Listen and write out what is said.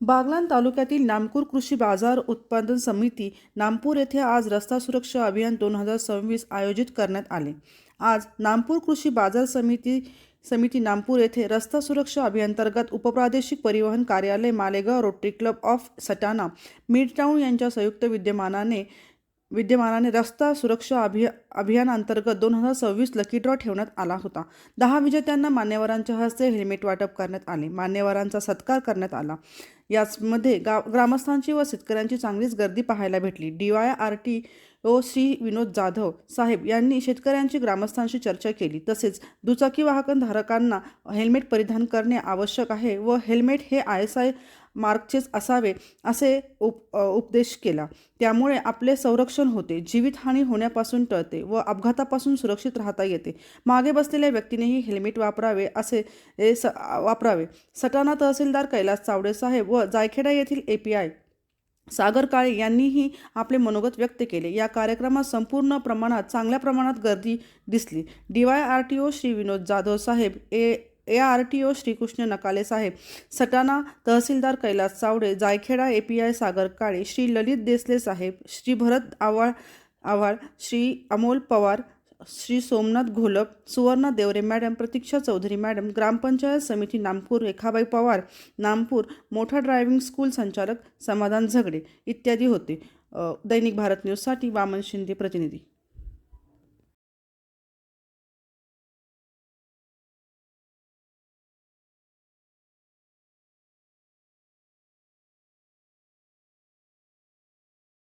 बागलाण तालुक्यातील नामपूर कृषी बाजार उत्पादन समिती नामपूर येथे आज रस्ता सुरक्षा अभियान दोन हजार सव्वीस आयोजित करण्यात आले. आज नामपूर कृषी बाजार समिती समिती नामपूर येथे रस्ता सुरक्षा अभियांतर्गत उपप्रादेशिक परिवहन कार्यालय Malegaon rotary club of Satana midtown यांच्या संयुक्त विद्यमानाने विद्यमानाने रस्ता सुरक्षा अभिया अभियानांतर्गत दोन हजार सव्वीस लकी ड्रॉ ठेवण्यात आला होता. दहा विजेत्यांना मान्यवरांच्या हस्ते हेल्मेट वाटप करण्यात आले. मान्यवरांचा सत्कार करण्यात आला. याचमध्ये गाव ग्रामस्थांची व शेतकऱ्यांची चांगलीच गर्दी पाहायला भेटली. D Y R T O Shri Vinod Jadhav saheb यांनी शेतकऱ्यांची ग्रामस्थांशी चर्चा केली. तसेच दुचाकी वाहकधारकांना हेल्मेट परिधान करणे आवश्यक आहे व हेल्मेट हे आय एस आय मार्कचेच असावे असे उप उपदेश केला. त्यामुळे आपले संरक्षण होते. जीवितहानी होण्यापासून टळते व अपघातापासून सुरक्षित राहता येते. मागे बसलेल्या व्यक्तीनेही हेल्मेट वापरावे असे ए, स वापरावे. सटाणा तहसीलदार कैलास चावडे साहेब व जायखेडा येथील ए पी आय सागर काळे यांनीही आपले मनोगत व्यक्त केले. या कार्यक्रमात संपूर्ण प्रमाणात चांगल्या प्रमाणात गर्दी दिसली. D Y R T O Shri Vinod Jadhav saheb A A R T O Shrikrishna Nakale saheb. Satana tehsildar Kailas Chavde Jaikheda A P I Sagar Kale Shri Lalit Desle saheb Shri Bharat Awal Awhal Shri Amol Pawar Shri Somnath Gholap Suvarna Deore madam Pratiksha Chaudhari madam gram panchayat समिती नामपूर रेखाबाई पवार नामपूर मोठा driving school संचालक समाधान झगडे इत्यादी होते. दैनिक भारत न्यूजसाठी वामन शिंदे प्रतिनिधी.